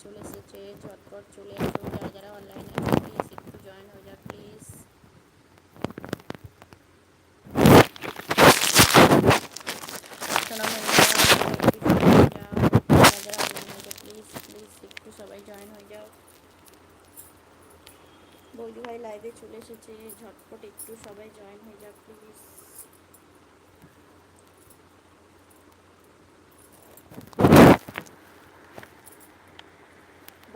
চলে এসেছে ঝটপট চলে আসো যারা যারা অনলাইনে আছে প্লিজ একটু জয়েন হয়ে যাও প্লিজ প্লিজ প্লিজ একটু সবাই জয়েন হয়ে যাও বৌদি ভাই লাইভে চলে এসেছে ঝটপট একটু সবাই জয়েন হয়ে যাও প্লিজ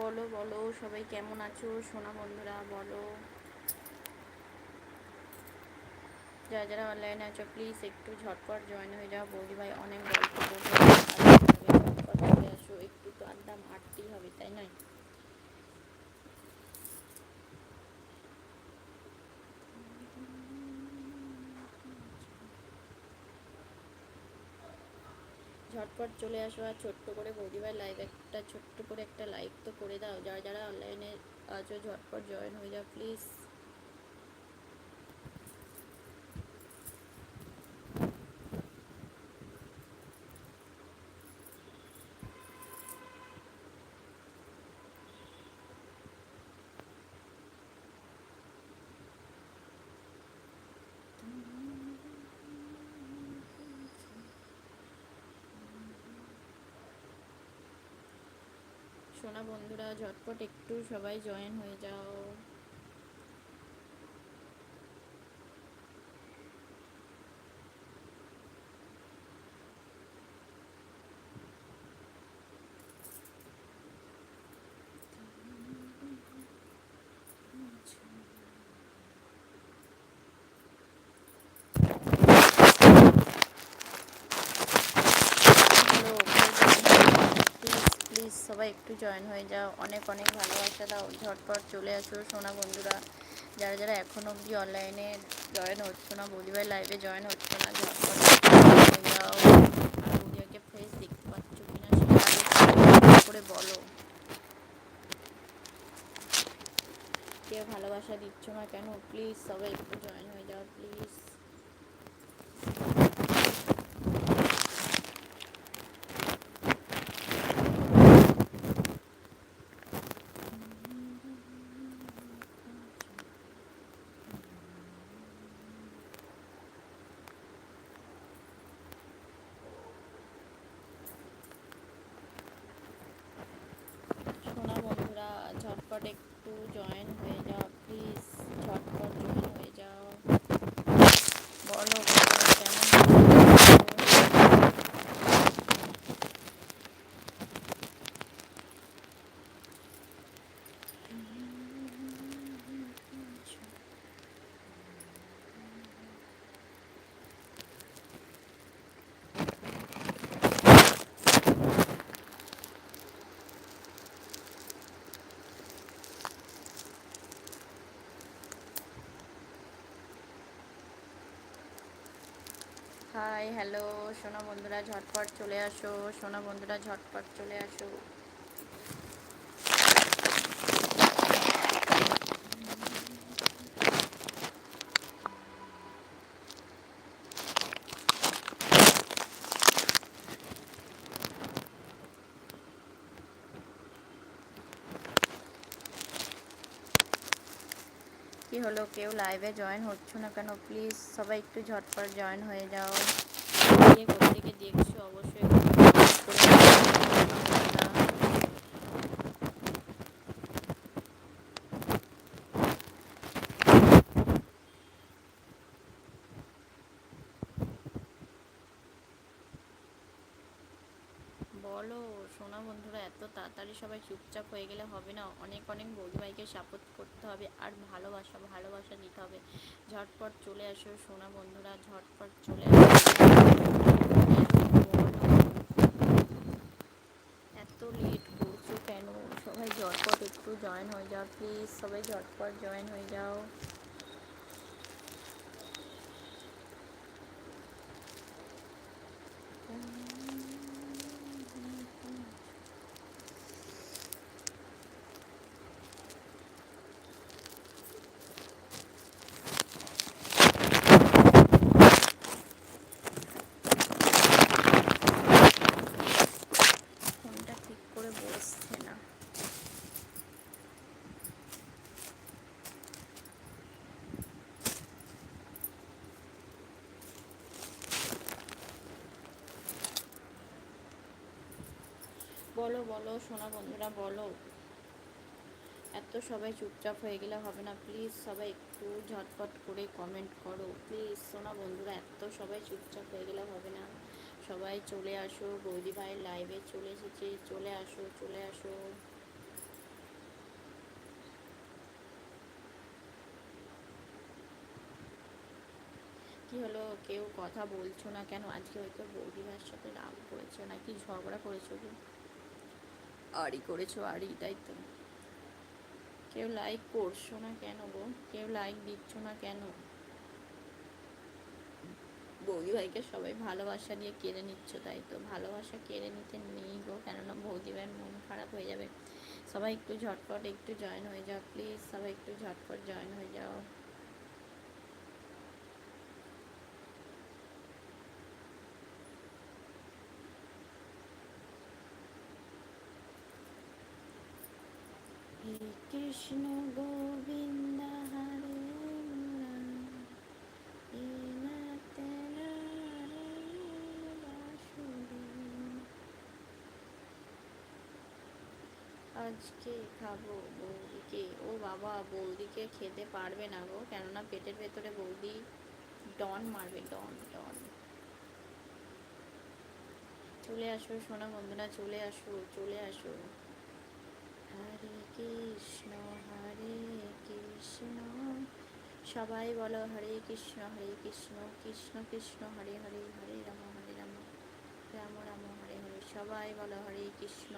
বলো বলো, সবাই কেমন আছো? সোনা বন্ধুরা, বলো। যারা যারা অনলাইনে আছো প্লিজ একটু ঝটপট জয়েন হয়ে যাও। বৌদি ভাই অনেক গল্প করবে আসো। একটু তো আড্ডা মারতেই হবে, তাই নয়? ঝটপট চলে আসো আর ছোট্ট করে বৌদিভাই লাইভ একটা, ছোট্ট করে একটা লাইক তো করে দাও। যারা যারা অনলাইনে আছো, ঝটপট জয়েন হয়ে যাও প্লিজ সোনা বন্ধুরা ঝটপট একটু সবাই জয়েন হয়ে যাও প্লিজ প্লিজ সবাই একটু জয়েন হয়ে যাও। অনেক অনেক ভালোবাসা দাও। ঝটপট চলে আসো সোনা বন্ধুরা। যারা যারা এখনও অবধি অনলাইনে জয়েন হচ্ছে না বৌদিভাই লাইভে জয়েন হচ্ছে না, ঝটপট যাও। ফেস দেখতে পাচ্ছ কিনা সেটা করে বলো। কে ভালোবাসা দিচ্ছ না কেন? প্লিজ সবাই একটু জয়েন হয়ে যাও প্লিজ সোনা বন্ধুরা ঝটপট একটু জয়েন হয়ে যাও প্লিজ ঝটপট জয়েন হয়ে যাও বলো বলো কেমন আছো? হাই হ্যালো সোনা বন্ধুরা ঝটপট চলে আসো। সোনা বন্ধুরা ঝটপট চলে আসো। কি হলো? কেউ লাইভে জয়েন হচ্ছ না কেন? প্লিজ সবাই একটু ঝটপট জয়েন হয়ে যাও। দেখছ? অবশ্যই একটু comment করে জানাও। বলো, সোনা বন্ধুরা, এত তাড়াতাড়ি সবাই চুপচাপ হয়ে গেলে হবে না? অনেক অনেক বৌদি ভাইকে সাপোর্ট করতে হবে আর ভালোবাসা ভালোবাসা দিতে হবে। ঝটপট চলে আসো সোনা বন্ধুরা, ঝটপট চলে আসো। এত লেট করছ কেন? সবাই ঝটপট একটু জয়েন হয়ে যাও প্লিজ সবাই ঝটপট জয়েন হয়ে যাও ফোনটা ঠিক করে বসছে না বলো বলো সোনা বন্ধুরা, বলো। এত সবাই চুপচাপ হয়ে গেলে হবে না। প্লিজ সবাই একটু ঝটপট করে কমেন্ট করো। প্লিজ সোনা বন্ধুরা, এত সবাই চুপচাপ হয়ে গেলে হবে না। সবাই চলে আসো, বৌদি ভাইয়ের লাইভে চলে এসেছে। চলে আসো চলে আসো। কি হলো? কেউ কথা বলছো না কেন? আজকে হয়তো বৌদি ভাইয়ের সাথে রাগ করেছ, নাকি ঝগড়া করেছ? কি আড়ি করেছ, আড়ি, তাই তো। কেউ লাইক করছ না কেন গো? কেউ লাইক দিচ্ছ না কেন? বৌদি ভাইকে সবাই ভালোবাসা দিয়ে কেড়ে নিচ্ছ, তাই তো। ভালোবাসা কেড়ে নিতে নেই গো, কেননা বৌদি ভাইয়ের মন খারাপ হয়ে যাবে। সবাই একটু ঝটপট একটু জয়েন হয়ে যাও প্লিজ সবাই একটু ঝটপট জয়েন হয়ে যাও। কৃষ্ণ গোবিন্দ হরে। আজকে খাব বৌদিকে। ও বাবা, বৌদিকে খেতে পারবে না গো, কেননা পেটের ভেতরে বৌদি ডন মারবে, ডন ডন। চলে আসো সোনা বন্ধুরা, চলে আসো চলে আসো। হরে কৃষ্ণ হরে কৃষ্ণ। সবাই বলো হরে কৃষ্ণ হরে কৃষ্ণ কৃষ্ণ কৃষ্ণ, হরে হরে হরে রাম হরে রাম রাম রাম, হরে হরে। সবাই বলো হরে কৃষ্ণ।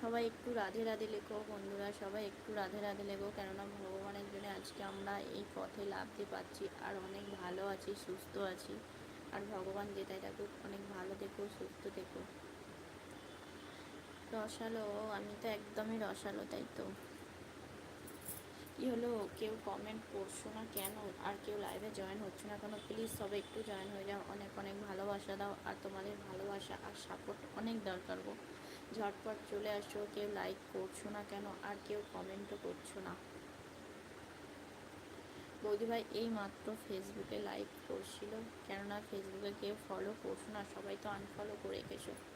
সবাই একটু রাধে রাধে লেখো বন্ধুরা, সবাই একটু রাধে রাধে লেখো, কেননা ভগবানের জন্য আজকে আমরা এই পথে লাভতে পাচ্ছি আর অনেক ভালো আছি, সুস্থ আছি। আর ভগবান যেটাই থাকুক অনেক ভালো দেখো, সুস্থ দেখো। রসালো আমি তো একদমই রসালো, তাই তো। কি হলো? কেউ কমেন্ট করছ না কেন? আর কেউ লাইভে জয়েন হচ্ছে না কেন? প্লিজ সবাই একটু জয়েন হয়ে যাও। অনেক অনেক ভালোবাসা দাও। আর তোমাদের ভালোবাসা আর সাপোর্ট অনেক দরকার গো। ঝটপট চলে আসো, কেউ লাইক করছ না কেন? আর কেউ কমেন্টও করছ না। বৌদি ভাই, এই মাত্র ফেসবুকে লাইভ করছিল। কেননা ফেসবুকে কেউ ফলো করছ না, সবাই তো আনফলো করে রেখেছো।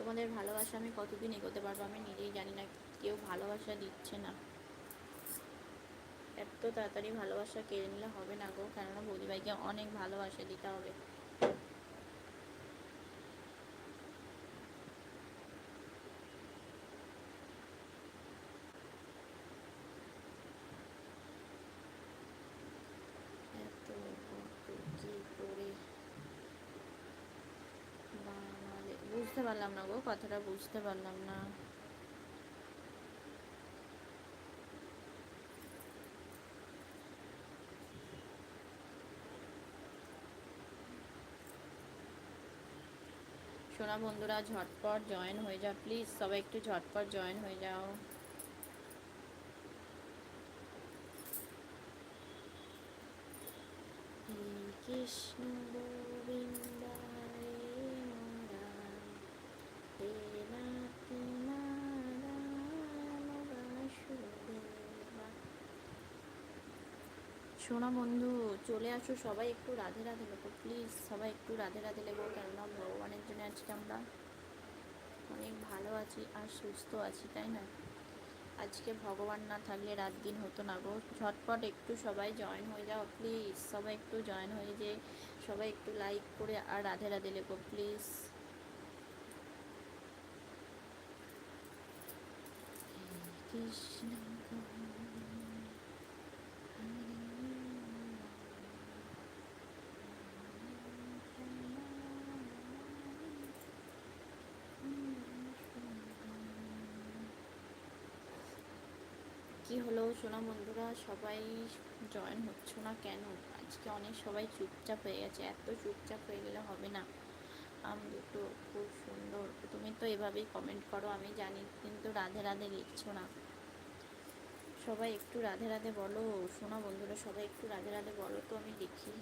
তোমাদের ভালোবাসা আমি কতদিন এগোতে পারব? আমি নিজেই জানি না, কেউ ভালোবাসা দিচ্ছে না। এত তাড়াতাড়ি ভালোবাসা কেড়ে নিলে হবে না গো? কেননা বৌদিভাইকে অনেক ভালোবাসা দিতে হবে এত কত কি করে বানালে বুঝতে পারলাম না গো, কথাটা বুঝতে পারলাম না। সোনা বন্ধুরা, ঝটপট জয়েন হয়ে যাও প্লিজ সবাই একটু ঝটপট জয়েন হয়ে যাও। কৃষ্ণ সোনা বন্ধু, চলে আসো সবাই একটু রাধে রাধে লেখো প্লিজ সবাই একটু রাধে রাধে লেখো কেননা ভগবানের জন্য আজকে আমরা অনেক ভালো আছি আর সুস্থ আছি, তাই না? আজকে ভগবান না থাকলে রাত দিন হতো না গো। ঝটপট একটু সবাই জয়েন হয়ে যাও প্লিজ সবাই একটু জয়েন হয়ে যে সবাই একটু লাইক করে আর রাধে রাধে লেখো প্লিজ কৃষ্ণ কি হলো? সোনা বন্ধুরা, সবাই জয়েন হচ্ছে না কেন? আজকে অনেক সবাই চুপচাপ হয়ে গেছে। এত চুপচাপ হয়ে গেলে হবে না। আম দুটো খুব সুন্দর। তুমি তো এভাবেই কমেন্ট করো, আমি জানি, কিন্তু রাধে রাধে লিখছো না। সবাই একটু রাধে রাধে বলো। সোনা বন্ধুরা, সবাই একটু রাধে রাধে বলো তো, আমি দেখি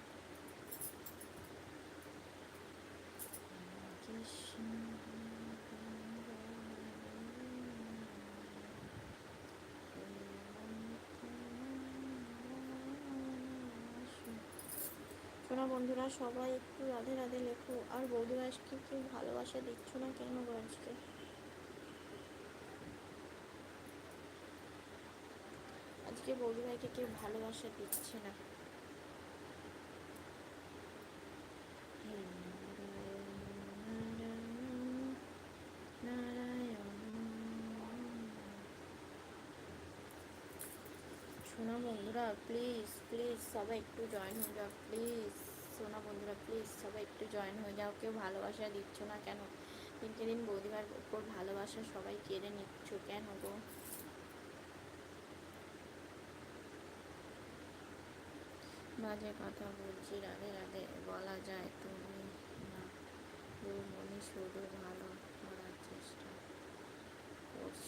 শোনা বন্ধুরা, সবাই একটু রাধে রাধে লেখো। আর বৌদিরা আজকে কেউ ভালোবাসা দিচ্ছ না কেন গো আজকে? আজকে বৌদি ভাইকে কেউ ভালোবাসা দিচ্ছে না। বন্ধুরা প্লিজ প্লিজ সবাই একটু জয়েন হয়ে যাও প্লিজ সোনা বন্ধুরা প্লিজ সবাই একটু জয়েন হয়ে যাও। কেউ ভালোবাসা দিচ্ছ না কেন? দিনকে দিন বৌদিবার উপর ভালোবাসা সবাই কেড়ে নিচ্ছ কেন গো? বাজে কথা বলছি, রাধে রাধে, বলা যায় তুমি না। মনি শুধু ভালো করার চেষ্টা করছ।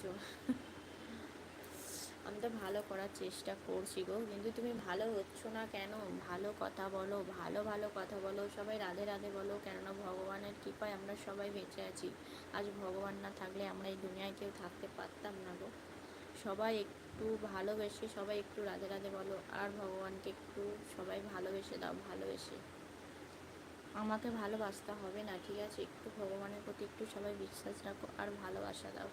আমি তো ভালো করার চেষ্টা করছি গো। কিন্তু তুমি ভালো হচ্ছ না কেন? ভালো কথা বলো, ভালো ভালো কথা বলো, সবাই রাধে রাধে বলো, কেননা ভগবানের কৃপায় আমরা সবাই বেঁচে আছি। আজ ভগবান না থাকলে আমরা এই দুনিয়ায় কেউ থাকতে পারতাম না গো। সবাই একটু ভালোবেসে, সবাই একটু রাধে রাধে বলো, আর ভগবানকে একটু সবাই ভালোবেসে দাও, ভালোবেসে। আমাকে ভালোবাসতে হবে না, ঠিক আছে? একটু ভগবানের প্রতি একটু সবাই বিশ্বাস রাখো, আর ভালোবাসা দাও।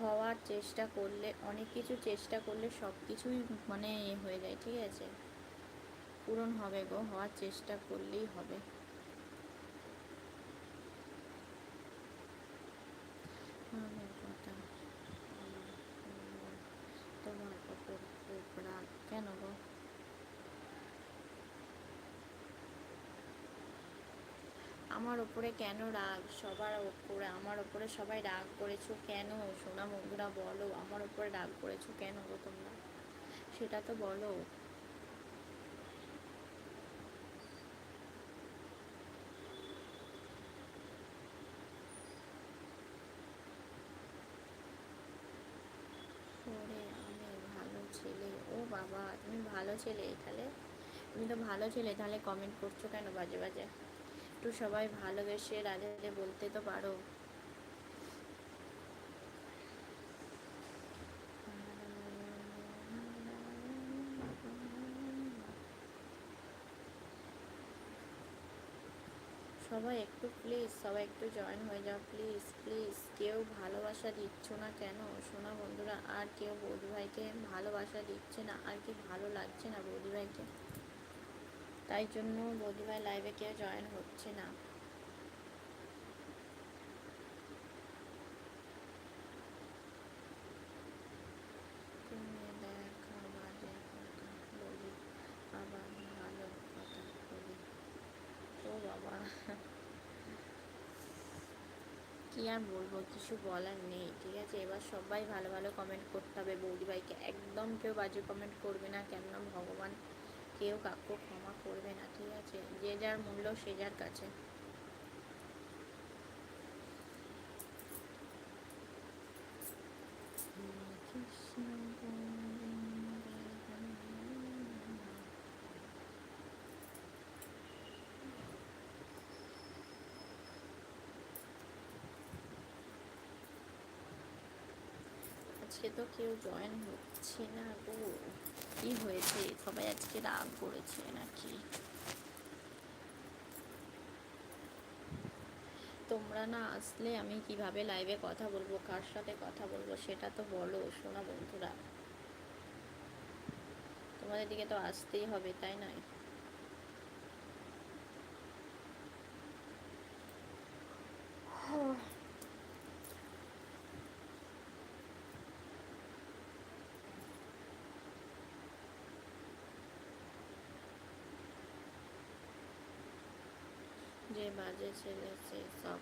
হওয়ার চেষ্টা করলে, অনেক কিছু চেষ্টা করলে সব কিছুই মানে হয়ে যায়, ঠিক আছে? পূরণ হবে গো, হওয়ার চেষ্টা করলেই হবে। কেন গো? আমার ওপরে কেন রাগ? সবার ওপরে, আমার ওপরে সবাই রাগ করেছ কেন? সোনা বন্ধুরা, বলো, আমার ওপরে রাগ করেছ কেন গো তোমরা? সেটা তো বলো। আমি ভালো ছেলে। ও বাবা, তুমি ভালো ছেলে তাহলে? তুমি তো ভালো ছেলে, তাহলে কমেন্ট করছ কেন বাজে বাজে? একটু সবাই ভালোবেসে রাধে বলতে তো পারো। সবাই একটু প্লিজ সবাই একটু জয়েন হয়ে যাও প্লিজ প্লিজ কেউ ভালোবাসা দিচ্ছ না কেন? শোনা বন্ধুরা, আর কেউ বৌদি ভাইকে ভালোবাসা দিচ্ছে না, আর কি ভালো লাগছে না বৌদি ভাইকে? তাই জন্য বৌদি ভাই লাইভে কেউ জয়েন হচ্ছে না। কি আর বলব, কিছু বলার নেই, ঠিক আছে? এবার সবাই ভালো ভালো কমেন্ট করতে হবে বৌদি ভাইকে একদম কেউ বাজে কমেন্ট করবে না, কেননা ভগবান কেউ কাকু ক্ষমা করবে না, ঠিক আছে? যে যার মূল্য, সে যার কাছে। আজকে তো কেউ জয়েন হচ্ছে না গো। কি হয়েছে, সবাই আজকে রাগ করেছে নাকি? তোমরা না আসলে আমি কীভাবে লাইভে কথা বলব, কার সাথে কথা বলব, সেটা তো বলো, শোনা বন্ধুরা। তোমাদের দিকে তো আসতেই হবে, তাই নয়? যে বাজে ছেলে সে সব